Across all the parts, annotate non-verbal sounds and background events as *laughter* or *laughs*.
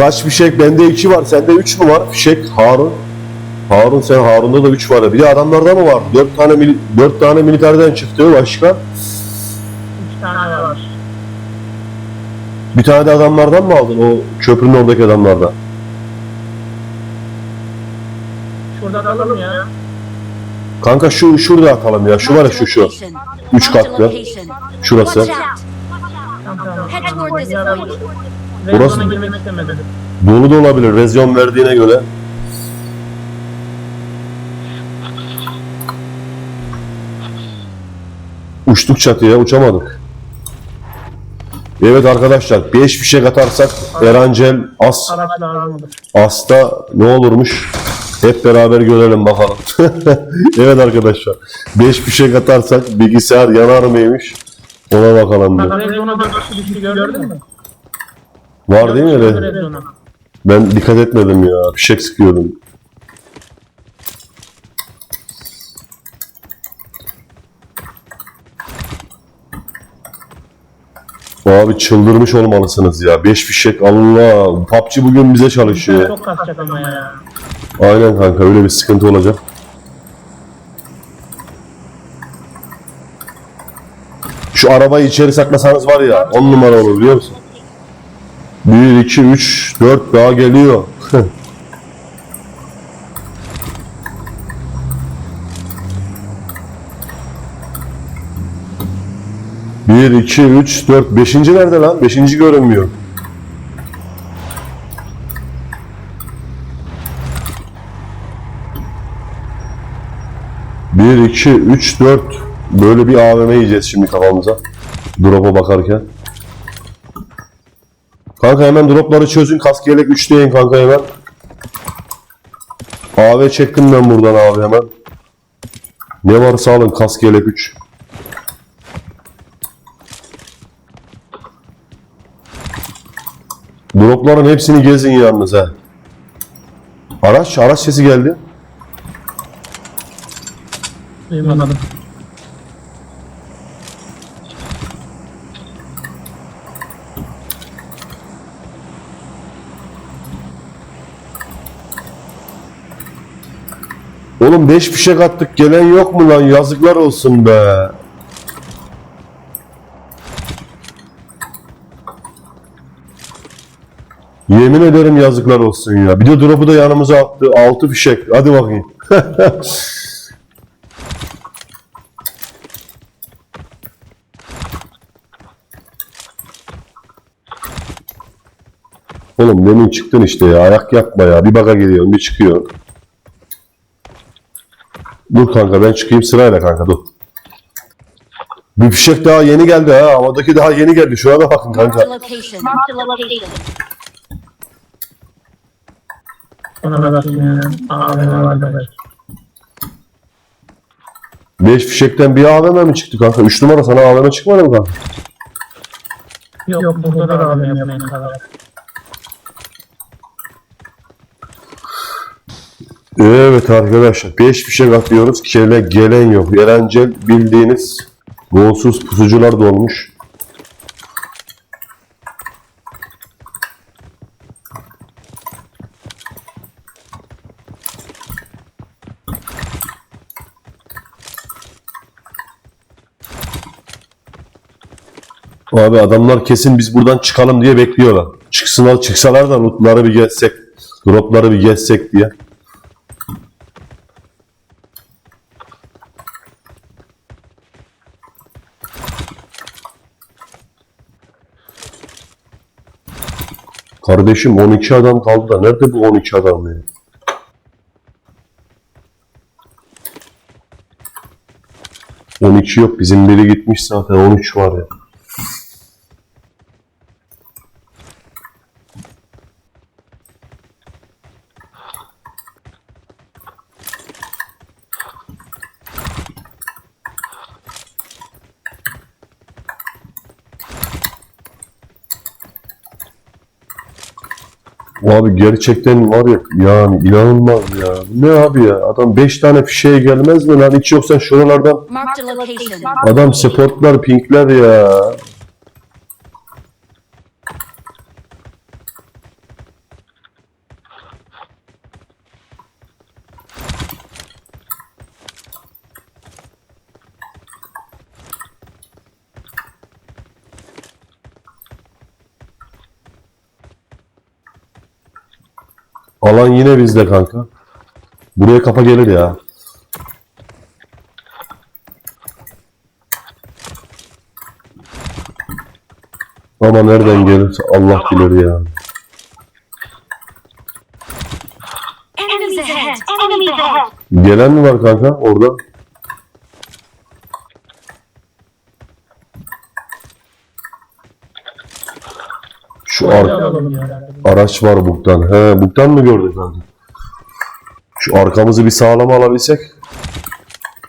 Kaç fişek? Bende 2 var. Sende 3 mü var? Fişek Harun. Harun sen Harun'da da 3 var. ya. Bir de adamlarda mı var? 4 tane mili 4 tane militerden çıktı başka. Üç tane var. Bir tane de adamlardan mı aldın? O köprünün oradaki adamlardan. Şurada kalalım ya. Kanka şu şurada atalım ya. Şu var ya şu şu. Üç katlı. Şurası. Tamam tamam. Burası- girmek. Dolu da olabilir. Rezyon verdiğine göre. Uçtuk çatıya uçamadık. Evet arkadaşlar 5 fişek atarsak Erancel As. As'ta ne olurmuş? Hep beraber görelim bakalım. *laughs* evet arkadaşlar 5 fişek atarsak bilgisayar yanar mıymış? Ona bakalım Rezon'a da düştü gördün mü? Var değil mi öyle? Ben dikkat etmedim ya. Fişek sıkıyordum. Abi çıldırmış olmalısınız ya. 5 fişek Allah. PUBG bugün bize çalışıyor. Çok kasacak ama ya. Aynen kanka öyle bir sıkıntı olacak. Şu arabayı içeri saklasanız var ya 10 numara olur biliyor musun? 1, 2, 3, 4 daha geliyor. Bir, iki, üç, dört. Beşinci nerede lan? Beşinci görünmüyor. Bir, iki, üç, dört. Böyle bir AVM yiyeceğiz şimdi kafamıza. Drop'a bakarken. Kanka hemen dropları çözün. Kask yelek 3 deyin kanka hemen. AV çektim ben buradan abi hemen. Ne varsa alın kask yelek 3. Dropların hepsini gezin yalnız ha. Araç, araç sesi geldi. Duymadım. Oğlum 5 fişek attık gelen yok mu lan yazıklar olsun be. Yemin ederim yazıklar olsun ya. Bir de drop'u da yanımıza attı. 6 fişek. Hadi bakayım. *laughs* Oğlum demin çıktın işte ya. Ayak yapma ya. Bir baka geliyorsun bir çıkıyor. Dur kanka ben çıkayım sırayla kanka dur. Bir fişek daha yeni geldi ha. Havadaki daha yeni geldi. Şuna da bakın kanka. Ona da ya. Var da. 5 fişekten bir AVM mi çıktı kanka? 3 numara sana AVM çıkmadı mı kanka? Yok yok burada da abi yapmayın kadar. Evet arkadaşlar 5 fişek atıyoruz. Kele gelen yok. Erencel bildiğiniz golsuz pusucular dolmuş. Abi adamlar kesin biz buradan çıkalım diye bekliyorlar. Çıksınlar çıksalar da lootları bir gezsek, dropları bir gezsek diye. Kardeşim 12 adam kaldı da nerede bu 12 adam ya? ...12 yok. Bizim biri gitmiş zaten. 13 var ya. Abi gerçekten var ya yani inanılmaz ya. Ne abi ya adam 5 tane fişeye gelmez mi lan hiç yoksa şuralardan adam sportlar pinkler ya. Alan yine bizde kanka. Buraya kafa gelir ya. Ama nereden gelirse Allah bilir ya. Gelen mi var kanka orada? Şu ar Alalım ya. araç var buktan. He buktan mı gördün kanka? Şu arkamızı bir sağlam alabilsek.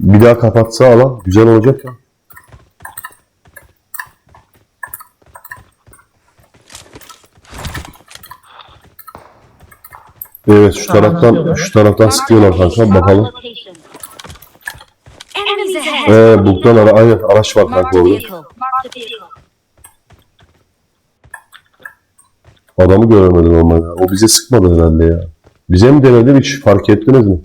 Bir daha kapatsa alan güzel olacak ya. Evet şu taraftan şu taraftan sıkıyorlar kanka bakalım. Ee, buktan ara aynen araç var kanka orada. Adamı göremedim ama ya. O bize sıkmadı herhalde ya. Bize mi denedi hiç fark ettiniz mi?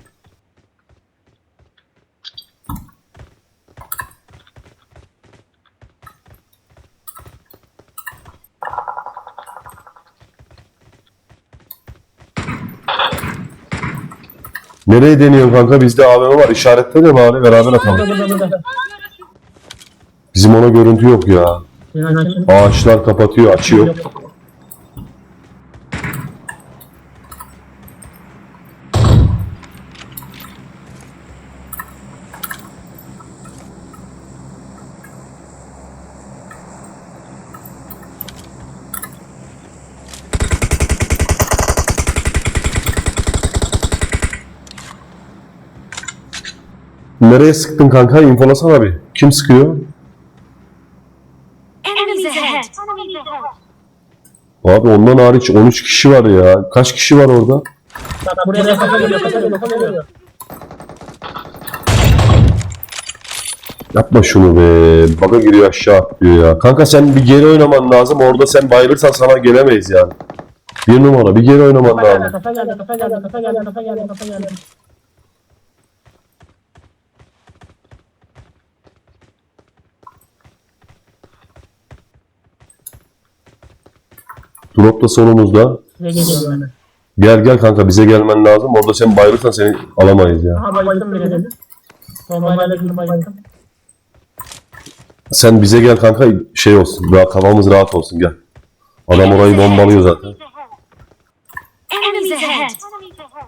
Nereye deniyorsun kanka? Bizde AVM var. İşaretle de bari beraber atalım. Bizim ona görüntü yok ya. Ağaçlar kapatıyor, açıyor. Nereye sıktın kanka? İnfolasana bir. Kim sıkıyor? Abi ondan hariç 13 kişi var ya. Kaç kişi var orada? Bak buraya kafa geliyor, kafa geliyor, kafa geliyor. Yapma şunu be. Baga giriyor aşağı atlıyor ya. Kanka sen bir geri oynaman lazım. Orada sen bayılırsan sana gelemeyiz yani. Bir numara bir geri oynaman Kafa geldi, lazım. kafa geldi, kafa geldi, kafa geldi, kafa geldi, kafa geldi. Drop da solumuzda. Gel gel kanka bize gelmen lazım. Orada sen bayılırsan seni alamayız ya. Aha bayıldım bile. Bombayla bir bayıldım. Sen bize gel kanka şey olsun. Daha kafamız rahat olsun gel. Adam orayı bombalıyor zaten.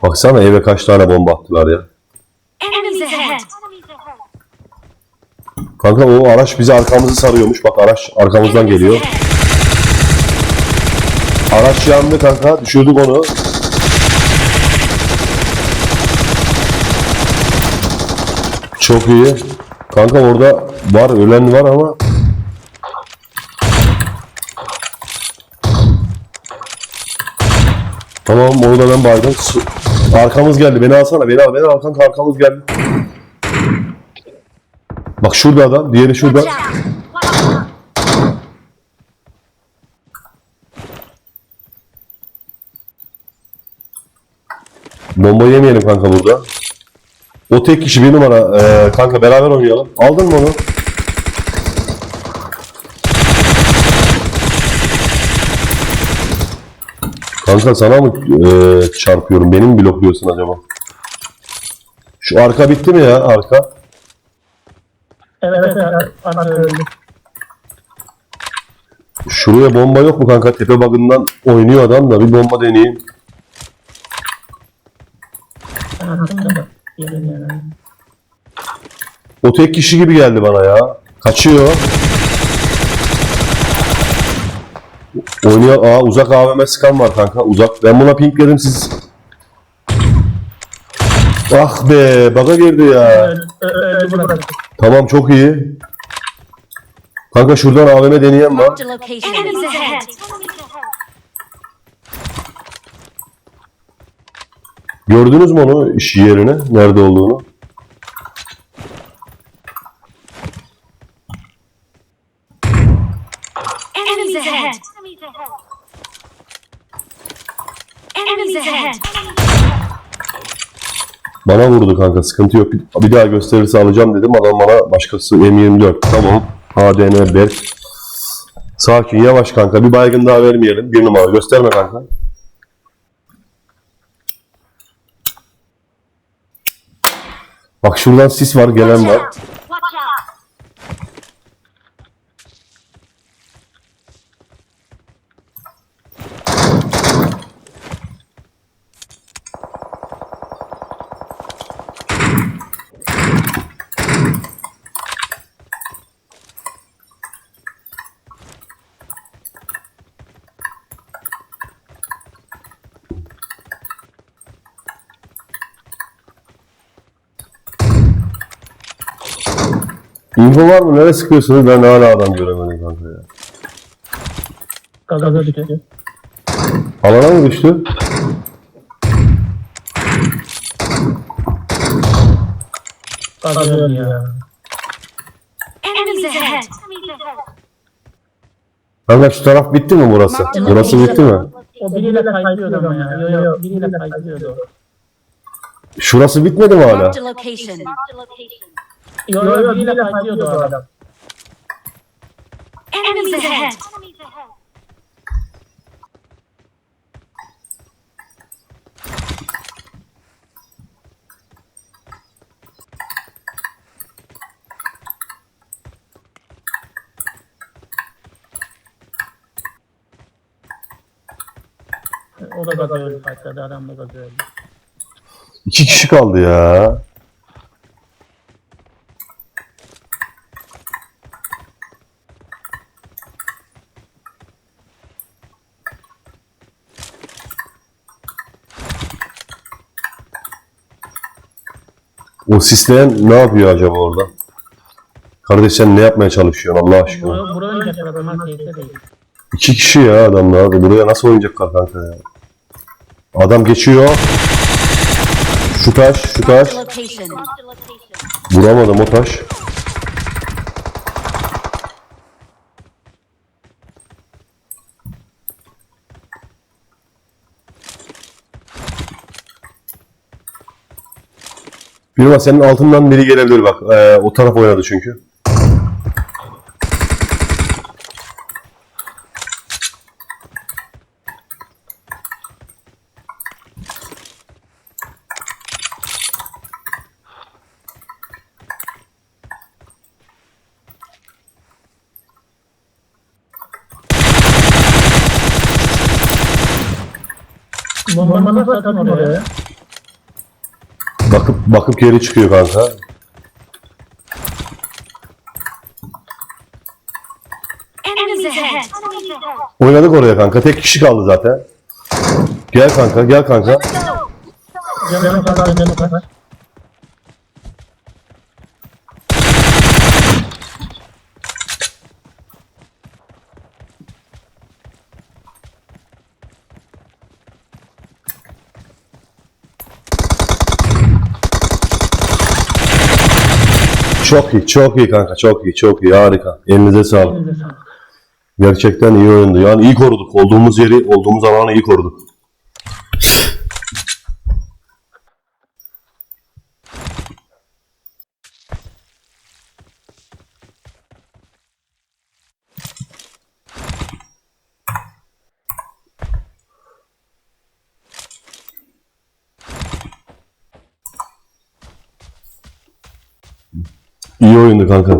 Baksana eve kaç tane bomba attılar ya. Kanka o araç bize arkamızı sarıyormuş. Bak araç arkamızdan geliyor. Araç yandı kanka. Düşürdük onu. Çok iyi. Kanka orada var ölen var ama Tamam orada ben baydım. Arkamız geldi. Beni alsana. Beni al. Beni al kanka arkamız geldi. Bak şurada adam. Diğeri şurada. Bomba yemeyelim kanka burada. O tek kişi bir numara. Ee, kanka beraber oynayalım. Aldın mı onu? Kanka sana mı ee, çarpıyorum? Beni mi blokluyorsun acaba? Şu arka bitti mi ya arka? Evet, evet, arka öldü. Şuraya bomba yok mu kanka? Tepe bagından oynuyor adam da bir bomba deneyeyim. O tek kişi gibi geldi bana ya. Kaçıyor. Oynuyor. Aa uzak AVM sıkan var kanka. Uzak. Ben buna pink dedim siz. Ah be baga girdi ya. Tamam çok iyi. Kanka şuradan AVM deneyen var. Marked a location. Enemies ahead! Gördünüz mü onu iş yerini? Nerede olduğunu? Enemies ahead! Enemies ahead! Bana vurdu kanka sıkıntı yok. Bir, bir daha gösterirse alacağım dedim. Adam bana başkası M24. Tamam. ADN Berk. Sakin yavaş kanka. Bir baygın daha vermeyelim. Bir numara gösterme kanka. Bak şuradan sis var gelen var. Info var mı? Nereye sıkıyorsunuz? Ben hala adam göremedim kanka ya. Gaza düştü. Alana mı düştü? Gaza ya. Enemies ahead! Kanka şu taraf bitti mi burası? Burası bitti mi? O biriyle kaydıyordu ama ya. Yo yo biriyle kaydıyordu. Şurası bitmedi mi hala? Location. Yo yo biriyle kaydıyordu o adam. Enemies ahead! O da gaza öldü patladı adam da gaza öldü. İki kişi kaldı ya. O sistem ne yapıyor acaba orada? Kardeş sen ne yapmaya çalışıyorsun Allah aşkına? Buraya, buraya oynayacaklar adamlar keyifte değil. İki kişi ya adamlar. Buraya nasıl oynayacaklar kanka ya? Adam geçiyor. Şu taş, şu taş. Vuramadım o taş. Bilmem senin altından biri gelebilir bak. Ee, o taraf oynadı çünkü. Bomba nasıl atın oraya? Bakıp bakıp geri çıkıyor kanka. Enemies ahead! Oynadık oraya kanka. Tek kişi kaldı zaten. Gel kanka, gel kanka. Canı kadar canı kadar. Çok iyi, çok iyi kanka, çok iyi, çok iyi, harika. Elinize sağlık. Elinize sağlık. Gerçekten iyi oyundu. Yani iyi koruduk. Olduğumuz yeri, olduğumuz alanı iyi koruduk. İyi oyundu kanka.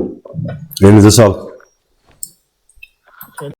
Elinize sağlık.